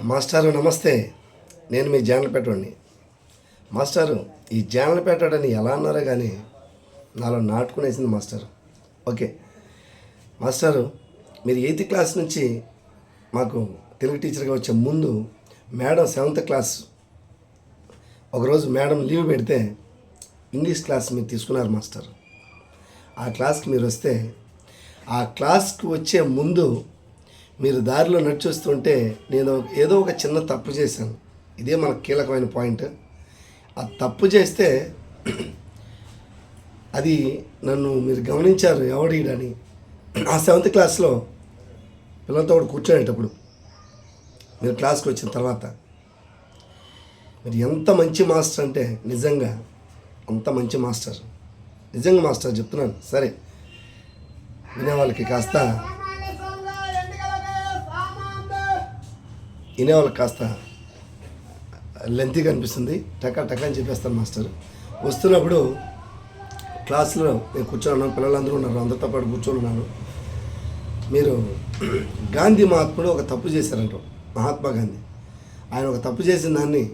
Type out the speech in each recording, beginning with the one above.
మాస్టారు నమస్తే. నేను మీ జానలపేటోడిని. మాస్టారు ఈ జానలపేటని ఎలా అన్నారో కానీ నాలో నాటుకునేసింది మాస్టారు. ఓకే. మాస్టారు మీరు ఎయిత్ క్లాస్ నుంచి మాకు తెలుగు టీచర్గా వచ్చే ముందు మేడం సెవెంత్ క్లాస్ ఒకరోజు మేడం లీవ్ పెడితే ఇంగ్లీష్ క్లాస్ మీరు తీసుకున్నారు మాస్టర్. ఆ క్లాస్కి మీరు వస్తే ఆ క్లాస్కి వచ్చే ముందు మీరు దారిలో నడిచి వస్తుంటే నేను ఏదో ఒక చిన్న తప్పు చేశాను. ఇదే మనకు కీలకమైన పాయింట్. ఆ తప్పు చేస్తే అది నన్ను మీరు గమనించారు ఎవడీడని ఆ సెవెంత్ క్లాస్లో పిల్లలతో కూడా కూర్చోనేటప్పుడు మీరు క్లాస్కి వచ్చిన తర్వాత మీరు ఎంత మంచి మాస్టర్ అంటే నిజంగా అంత మంచి మాస్టర్. నిజంగా మాస్టర్ చెప్తున్నాను. సరే వినేవాళ్ళకి కాస్త వినేవాళ్ళకి కాస్త లెంతీగా అనిపిస్తుంది. టకా టకా అని చెప్పేస్తాను మాస్టర్. వస్తున్నప్పుడు క్లాసులో నేను కూర్చోన్నాను పిల్లలందరూ ఉన్నారు. అందరితో పాటు కూర్చొని ఉన్నాను. మీరు గాంధీ మహాత్ముడు ఒక తప్పు చేశారంట. మహాత్మా గాంధీ. ఆయన ఒక తప్పు చేసిన దాన్ని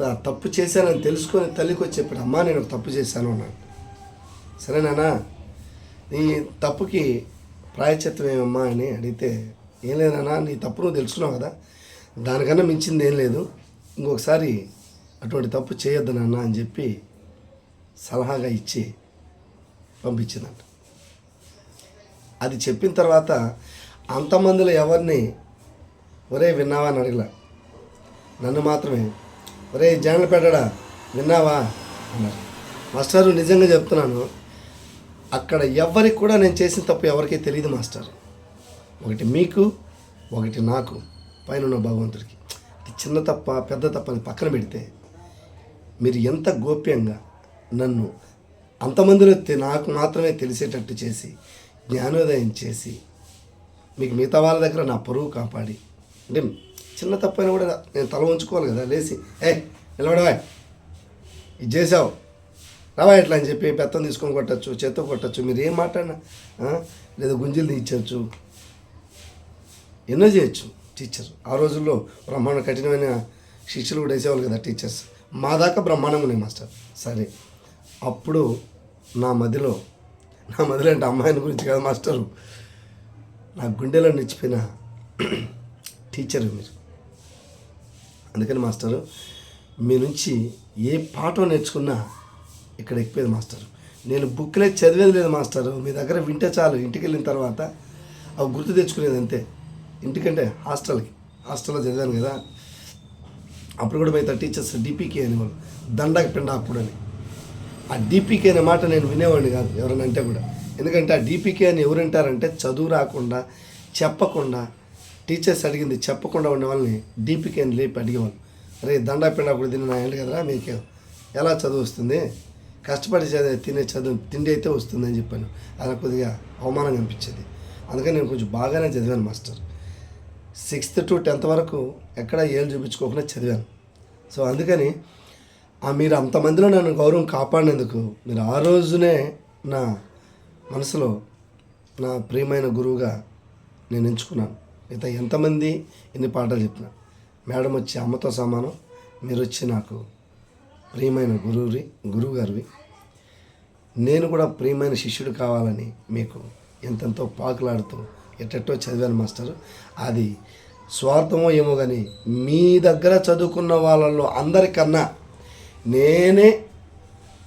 త- తప్పు చేశానని తెలుసుకొని తల్లికి వచ్చి చెప్పాడు అమ్మా నేను ఒక తప్పు చేశాను అన్నాడు. సరేనా నీ తప్పుకి ప్రాయచిత్వం ఏమమ్మా అని అడిగితే ఏం లేదన్నా నీ తప్పు నువ్వు తెలుసుకున్నావు కదా. దానికన్నా మించింది ఏం లేదు. ఇంకొకసారి అటువంటి తప్పు చేయొద్దు నాన్న అని చెప్పి సలహాగా ఇచ్చి పంపించిందంట. అది చెప్పిన తర్వాత అంతమందిలో ఎవరిని ఒరే విన్నావా అని అడగల. నన్ను మాత్రమే. ఒరే జానలు పెట్టడా విన్నావా అన్నారు. మాస్టారు నిజంగా చెప్తున్నాను అక్కడ ఎవరికి కూడా నేను చేసిన తప్పు ఎవరికీ తెలియదు మాస్టర్. ఒకటి మీకు ఒకటి నాకు పైన ఉన్న భగవంతుడికి చిన్న తప్ప పెద్ద తప్ప అని పక్కన పెడితే మీరు ఎంత గోప్యంగా నన్ను అంతమందిలో నాకు మాత్రమే తెలిసేటట్టు చేసి జ్ఞానోదయం చేసి మీకు మిగతా వాళ్ళ దగ్గర నా పరువు కాపాడి అంటే చిన్న తప్పైనా కూడా నేను తల ఉంచుకోవాలి కదా లేచి ఏ నిలబడవా? ఇది చేసావు. రావా ఇట్లా అని చెప్పి పెత్తం తీసుకొని కొట్టచ్చు చేత్తో కొట్టచ్చు మీరు ఏం మాట్లాడినా లేదా గుంజీలు తీయచ్చు. ఎన్నో చేయొచ్చు టీచర్ ఆ రోజుల్లో బ్రహ్మాండ కఠినమైన శిక్షలు కూడా వేసేవాళ్ళు కదా టీచర్స్ మా దాకా బ్రహ్మాండంగా ఉన్నాయి మాస్టర్. సరే. అప్పుడు నా మదిలో నా మదిలో అంటే అమ్మాయిని గురించి కదా మాస్టరు. నా గుండెలో నిలిచిపోయిన టీచర్ మీరు. అందుకని మాస్టరు మీ నుంచి ఏ పాఠం నేర్చుకున్నా ఇక్కడ ఎక్కిపోయేది మాస్టరు. నేను బుక్లే చదివేది లేదు మాస్టరు. మీ దగ్గర వింటే చాలు. ఇంటికి వెళ్ళిన తర్వాత అవి గుర్తు తెచ్చుకునేది అంతే. ఇంటికంటే హాస్టల్కి. హాస్టల్లో చదివాను కదా. అప్పుడు కూడా మిగతా టీచర్స్ డిపికే అనేవాళ్ళు దండక పిండ అప్పుడు అని ఆ డిపికే అనే మాట నేను వినేవాడిని కాదు ఎవరైనా అంటే కూడా. ఎందుకంటే ఆ డిపికే అని ఎవరు అంటారంటే చదువు రాకుండా చెప్పకుండా టీచర్స్ అడిగింది చెప్పకుండా ఉండే వాళ్ళని డిపికే అని లేపి అడిగేవాళ్ళు. అరే దండా పిండ అప్పుడు తిన్న నా ఏంటి కదరా మీకు ఎలా చదువు వస్తుంది? కష్టపడి చదివే తినే చదువు తిండి అయితే వస్తుంది అని చెప్పాను. అది కొద్దిగా అవమానంగా అనిపించేది. అందుకని నేను కొంచెం బాగానే చదివాను మాస్టర్. సిక్స్త్ టు టెన్త్ వరకు ఎక్కడ ఏళ్ళు చూపించుకోకుండా చదివాను. సో అందుకని ఆ మీరు అంతమందిలో నన్ను గౌరవం కాపాడినందుకు మీరు ఆ రోజునే నా మనసులో నా ప్రియమైన గురువుగా నేను ఎంచుకున్నాను. మిగతా ఎంతమంది ఎన్ని పాటలు చెప్పిన. మేడం వచ్చి అమ్మతో సమానం మీరు వచ్చి నాకు ప్రియమైన గురువురి గురువు గారివి నేను కూడా ప్రియమైన శిష్యుడు కావాలని మీకు ఎంతెంతో పాకులాడుతూ ఎట్టెట్టో చదివాను మాస్టర్. అది స్వార్థమో ఏమో కానీ మీ దగ్గర చదువుకున్న వాళ్ళల్లో అందరికన్నా నేనే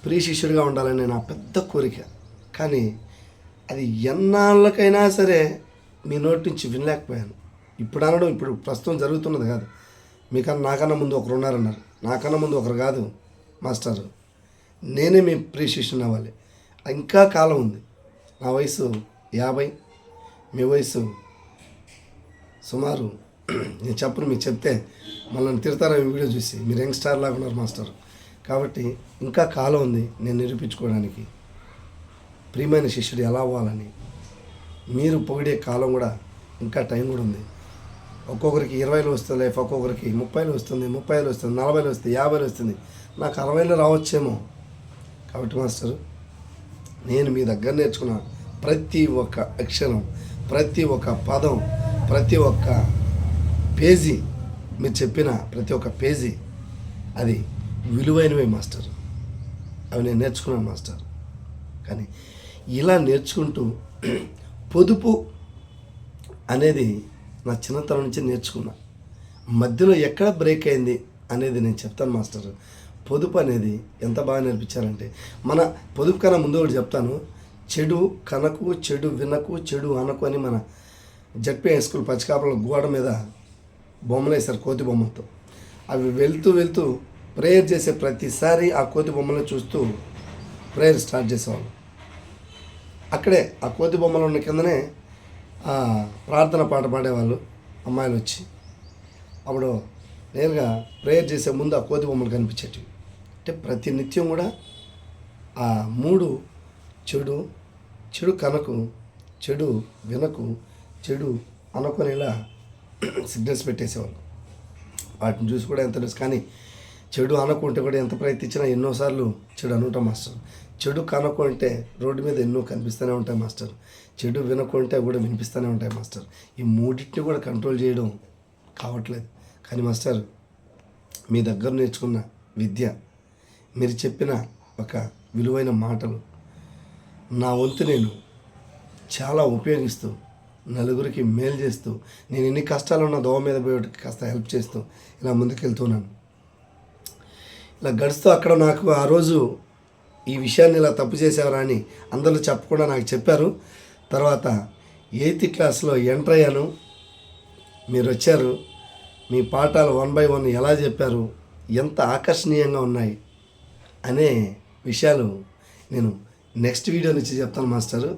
ప్రియ శిష్యుడిగా ఉండాలని నా పెద్ద కోరిక. కానీ అది ఎన్నాళ్ళకైనా సరే మీ నోటి నుంచి వినలేకపోయాను. ఇప్పుడు అనడం ఇప్పుడు ప్రస్తుతం జరుగుతున్నది కాదు. మీకన్నా నాకన్నా ముందు ఒకరు ఉన్నారన్నారు. నాకన్నా ముందు ఒకరు కాదు మాస్టర్. నేనే మీ ప్రియ శిష్యుని అవ్వాలి. ఇంకా కాలం ఉంది. నా వయసు యాభై. మీ వయసు? సుమారు. నేను చెప్పను మీకు చెప్తే మళ్ళీ తిడతారా ఈ వీడియో చూసి. మీరు యంగ్స్టార్ లాగా ఉన్నారు మాస్టర్. కాబట్టి ఇంకా కాలం ఉంది నేను నిరూపించుకోవడానికి. ప్రియమైన శిష్యుడు ఎలా అవ్వాలని. మీరు పొగిడే కాలం కూడా ఇంకా టైం కూడా ఉంది. ఒక్కొక్కరికి ఇరవైలో వస్తుంది లైఫ్ ఒక్కొక్కరికి ముప్పైలో వస్తుంది ముప్పైలో వస్తుంది నలభైలో వస్తుంది యాభైలో వస్తుంది. నాకు అరవైలో రావచ్చేమో. కాబట్టి మాస్టర్ నేను మీ దగ్గర నేర్చుకున్న ప్రతి ఒక్క అక్షరం ప్రతి ఒక్క పదం ప్రతి ఒక్క పేజీ మీరు చెప్పిన ప్రతి ఒక్క పేజీ అది విలువైనవి మాస్టర్. అవి నేను నేర్చుకున్నాను మాస్టర్. కానీ ఇలా నేర్చుకుంటూ పొదుపు అనేది నా చిన్నతనం నుంచి నేర్చుకున్నా. మధ్యలో ఎక్కడ బ్రేక్ అయింది అనేది నేను చెప్తాను మాస్టర్. పొదుపు అనేది ఎంత బాగా నేర్పించారంటే మన పొదుపు కన్నా ముందు ఒకటి చెప్తాను. చెడు కనకు చెడు వినకు చెడు అనకు అని మన జడ్పీ హై స్కూల్ పచ్చికాపల గోడ మీద బొమ్మలు వేశారు కోతి బొమ్మలతో. అవి వెళ్తూ వెళ్తూ ప్రేయర్ చేసే ప్రతిసారి ఆ కోతి బొమ్మలను చూస్తూ ప్రేయర్ స్టార్ట్ చేసేవాళ్ళు. అక్కడే ఆ కోతి బొమ్మలు ఉన్న కిందనే ప్రార్థన పాట పాడేవాళ్ళు అమ్మాయిలు వచ్చి. అప్పుడు నేరుగా ప్రేయర్ చేసే ముందు ఆ కోతి బొమ్మలు కనిపించేటివి. అంటే ప్రతి నిత్యం కూడా ఆ మూడు చెడు చెడు కనకు చెడు వినకు చెడు అనుకునేలా సిగ్నల్స్ పెట్టేసేవాళ్ళు. వాటిని చూసి కూడా ఎంత తెలుసు కానీ చెడు అనుకుంటే కూడా ఎంత ప్రయత్నించినా ఎన్నోసార్లు చెడు అనుకుంటాం మాస్టర్. చెడు కనుక్కుంటే రోడ్డు మీద ఎన్నో కనిపిస్తూనే ఉంటాయి మాస్టర్. చెడు వినకుంటే కూడా వినిపిస్తూనే ఉంటాయి మాస్టర్. ఈ మూడింటిని కూడా కంట్రోల్ చేయడం కావట్లేదు. కానీ మాస్టర్ మీ దగ్గర నేర్చుకున్న విద్య మీరు చెప్పిన ఒక విలువైన మాటలు నా వంతు నేను చాలా ఉపయోగిస్తూ నలుగురికి మేలు చేస్తూ నేను ఎన్ని కష్టాలు ఉన్న దోమ మీద పోయి కాస్త హెల్ప్ చేస్తూ ఇలా ముందుకెళ్తున్నాను. ఇలా గడుస్తూ అక్కడ నాకు ఆ రోజు ఈ విషయాన్ని ఇలా తప్పు చేసేవారా అని అందరూ చెప్పకుండా నాకు చెప్పారు. తర్వాత ఎయిత్ క్లాస్లో ఎంటర్ అయ్యాను. మీరు వచ్చారు. మీ పాఠాలు వన్ బై వన్ ఎలా చెప్పారు? ఎంత ఆకర్షణీయంగా ఉన్నాయి? అనే విషయాలు నేను నెక్స్ట్ వీడియో నుంచి చెప్తాను మాస్టరు.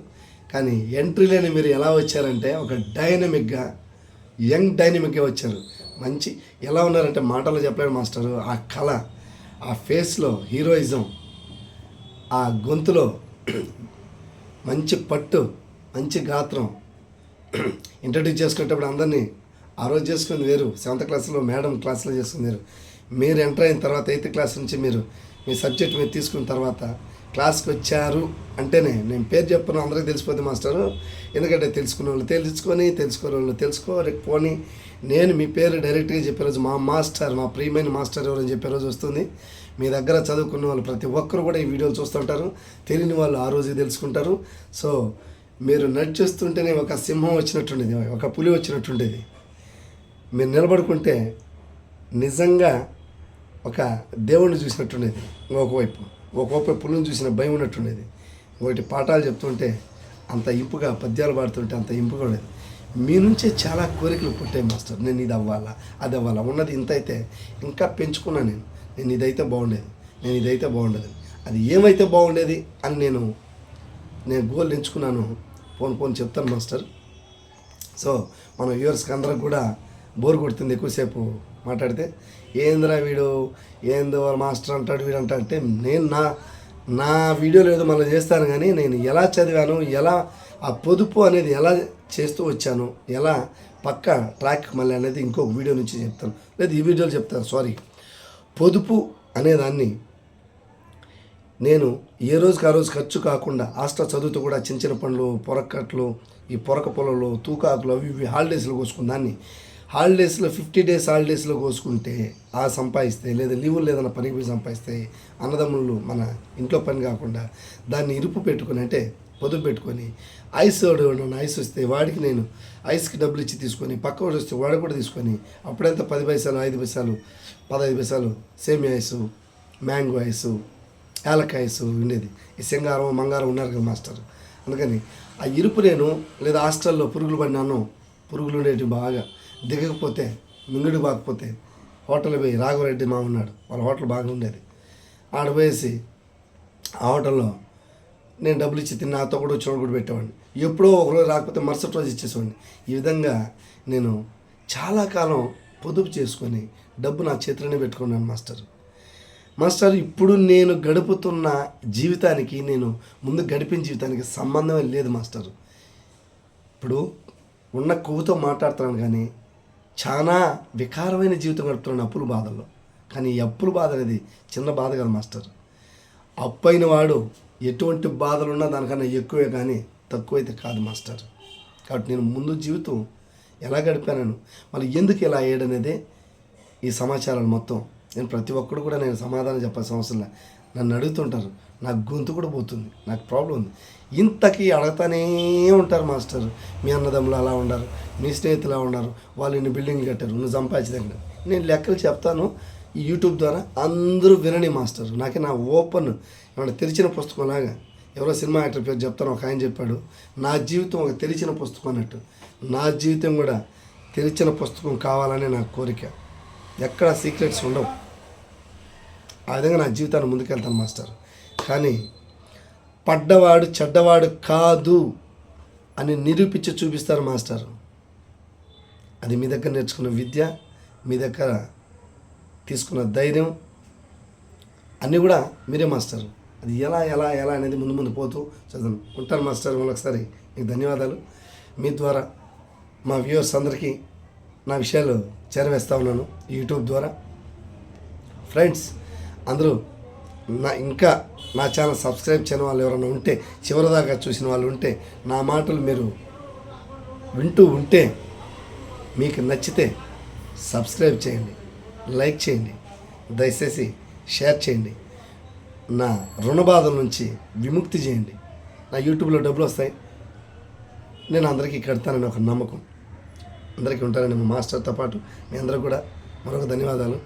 కానీ ఎంట్రీలోనే మీరు ఎలా వచ్చారంటే ఒక డైనమిక్గా యంగ్ డైనమిక్గా వచ్చారు. మంచి ఎలా ఉన్నారంటే మాటలు చెప్పలేడు మాస్టరు. ఆ కళ ఆ ఫేస్లో హీరోయిజం ఆ గొంతులో మంచి పట్టు మంచి గాత్రం. ఇంట్రడ్యూస్ చేసుకునేటప్పుడు అందరినీ ఆ రోజు చేసుకుంది వేరు. సెవెంత్ క్లాస్లో మేడం క్లాస్లో చేసుకుంది వేరు. మీరు ఎంటర్ అయిన తర్వాత ఎయిత్ క్లాస్ నుంచి మీరు మీ సబ్జెక్ట్ మీరు తీసుకున్న తర్వాత క్లాస్కి వచ్చారు అంటేనే నేను పేరు చెప్పను అందరికీ తెలిసిపోద్ది మాస్టరు. ఎందుకంటే తెలుసుకున్న వాళ్ళు తెలుసుకొని తెలుసుకోని వాళ్ళు తెలుసుకోకపోని నేను మీ పేరు డైరెక్ట్గా చెప్పే రోజు మా మాస్టర్ మా ప్రియమైన మాస్టర్ ఎవరని చెప్పే రోజు వస్తుంది. మీ దగ్గర చదువుకున్న వాళ్ళు ప్రతి ఒక్కరు కూడా ఈ వీడియోలు చూస్తుంటారు తెలియని వాళ్ళు ఆ రోజు తెలుసుకుంటారు. సో మీరు నడిచేస్తుంటేనే ఒక సింహం వచ్చినట్టుండేది ఒక పులి వచ్చినట్టుండేది. మీరు నిలబడుకుంటే నిజంగా ఒక దేవుణ్ణి చూసినట్టుండేది ఒకవైపు ఒకవైపు పులిని చూసిన భయం ఉన్నట్టుండేది ఒకటి పాఠాలు చెప్తుంటే అంత ఇంపుగా పద్యాలు పాడుతుంటే అంత ఇంపుగా ఉండేది. మీ నుంచే చాలా కోరికలు పుట్టాయి మాస్టర్. నేను ఇది అవ్వాలా అది అవ్వాలా ఉన్నది ఇంత అయితే ఇంకా పెంచుకున్నాను నేను. నేను ఇదైతే బాగుండేది. నేను ఇదైతే బాగుండేది. అది ఏమైతే బాగుండేది అని నేను నేను గోల్ ఎంచుకున్నాను. పోను ఫోన్ చెప్తాను మాస్టర్. సో మన వ్యూవర్స్కి అందరికి కూడా బోర్ కొడుతుంది ఎక్కువసేపు. మాట్లాడితే ఏందిరా వీడు? ఏందో వాళ్ళ మాస్టర్ అంటాడు వీడు అంటాడు. అంటే నేను నా నా వీడియోలు ఏదో మళ్ళీ చేస్తాను కానీ నేను ఎలా చదివాను ఎలా ఆ పొదుపు అనేది ఎలా చేస్తూ వచ్చాను ఎలా పక్క ట్రాక్ మళ్ళీ అనేది ఇంకొక వీడియో నుంచి చెప్తాను. లేదు ఈ వీడియోలో చెప్తాను సారీ. పొదుపు అనేదాన్ని నేను ఏ రోజుకి ఆ రోజు ఖర్చు కాకుండా హాస్టల్ చదువుతూ కూడా చిన్న చిన్న పనులు పొరకట్లు ఈ పొరక పొలంలో తూకాకులు అవి ఇవి హాలిడేస్లో కోసుకున్న దాన్ని హాలిడేస్లో ఫిఫ్టీ డేస్ హాలిడేస్లో కోసుకుంటే ఆ సంపాదిస్తే లేదా లీవులు లేదన్న పనికి పోయి సంపాదిస్తే అన్నదమ్ములు మన ఇంట్లో పని కాకుండా దాన్ని ఇరుపు పెట్టుకుని అంటే పొదుపు పెట్టుకొని ఐస్ వాడు నన్ను ఐస్ వస్తే వాడికి నేను ఐస్కి డబ్బులు ఇచ్చి తీసుకొని పక్క వాడు వస్తే వాడు కూడా తీసుకొని అప్పుడెంత పది పైసలు ఐదు పైసలు పదహైదు పైసలు సేమియా ఐస్ మ్యాంగో ఐస్ యాలకాయస్ ఉండేది. ఈ సింగారం మంగారం ఉన్నారు కదా మాస్టర్. అందుకని ఆ ఇరుపు నేను లేదా హాస్టల్లో పురుగులు పడినాను పురుగులు ఉండేవి బాగా. దిగకపోతే మింగుడు బాగపోతే హోటల్ పోయి రాఘవరెడ్డి మా ఉన్నాడు. వాళ్ళ హోటల్ బాగా ఉండేది. ఆడ పోయేసి ఆ హోటల్లో నేను డబ్బులు ఇచ్చి తిన్న నాతో కూడా వచ్చిన కూడా పెట్టేవాడిని. ఎప్పుడో ఒకరోజు రాకపోతే మరుసటి రోజు ఇచ్చేసేవాడిని. ఈ విధంగా నేను చాలా కాలం పొదుపు చేసుకొని డబ్బు నా చేతిలోనే పెట్టుకున్నాను మాస్టర్. మాస్టర్ ఇప్పుడు నేను గడుపుతున్న జీవితానికి నేను ముందు గడిపిన జీవితానికి సంబంధమే లేదు మాస్టర్. ఇప్పుడు ఉన్న కొవ్వుతో మాట్లాడుతున్నాను కానీ చాలా వికారమైన జీవితం గడుపుతున్నాను అప్పుల బాధల్లో. కానీ ఈ అప్పుల బాధ అనేది చిన్న బాధ కదా మాస్టర్. అప్పు అయిన వాడు ఎటువంటి బాధలున్నా దానికన్నా ఎక్కువే కానీ తక్కువైతే కాదు మాస్టర్. కాబట్టి నేను ముందు జీవితం ఎలా గడిపాను మళ్ళీ ఎందుకు ఇలా అయ్యాడనేదే ఈ సమాచారాలు మొత్తం. నేను ప్రతి ఒక్కడు కూడా నేను సమాధానం చెప్పాల్సిన అవసరం నన్ను అడుగుతుంటారు నాకు గొంతు కూడా పోతుంది నాకు ప్రాబ్లం ఉంది. ఇంతకీ అడగతానే ఉంటారు మాస్టర్. మీ అన్నదమ్ములు అలా ఉన్నారు మీ స్నేహితులు అలా ఉన్నారు వాళ్ళు ఇన్ని బిల్డింగ్లు కట్టారు నువ్వు సంపాదించదగ్గర నేను లెక్కలు చెప్తాను ఈ యూట్యూబ్ ద్వారా అందరూ వినని మాస్టర్. నాకే నా ఓపెన్ ఏమన్నా తెరిచిన పుస్తకం లాగా ఎవరో సినిమా యాక్టర్ పేరు చెప్తాను ఒక ఆయన చెప్పాడు నా జీవితం ఒక తెరిచిన పుస్తకం అన్నట్టు. నా జీవితం కూడా తెరిచిన పుస్తకం కావాలనే నా కోరిక. ఎక్కడ సీక్రెట్స్ ఉండవు. ఆ విధంగా నా జీవితాన్ని ముందుకెళ్తాను మాస్టర్. కానీ పడ్డవాడు చెడ్డవాడు కాదు అని నిరూపించి చూపిస్తారు మాస్టర్. అది మీ దగ్గర నేర్చుకున్న విద్య మీ దగ్గర తీసుకున్న ధైర్యం అన్నీ కూడా మీరే మాస్టర్. అది ఎలా ఎలా ఎలా అనేది ముందు ముందు పోతూ చదువు ఉంటాను మాస్టర్ మళ్ళొకసారి మీకు ధన్యవాదాలు. మీ ద్వారా మా వ్యూవర్స్ అందరికీ నా విషయాలు చేరవేస్తా ఉన్నాను యూట్యూబ్ ద్వారా. ఫ్రెండ్స్ అందరూ నా ఇంకా నా ఛానల్ సబ్స్క్రైబ్ చేయని వాళ్ళు ఎవరైనా ఉంటే చివరిదాకా చూసిన వాళ్ళు ఉంటే నా మాటలు మీరు వింటూ ఉంటే మీకు నచ్చితే సబ్స్క్రైబ్ చేయండి లైక్ చేయండి దయచేసి షేర్ చేయండి నా రుణ బాధల నుంచి విముక్తి చేయండి. నా యూట్యూబ్లో డబ్బులు వస్తాయి. నేను అందరికీ కడతానని ఒక నమ్మకం. అందరికీ ఉంటానని మా మాస్టర్తో పాటు మీ అందరూ కూడా మరొక ధన్యవాదాలు.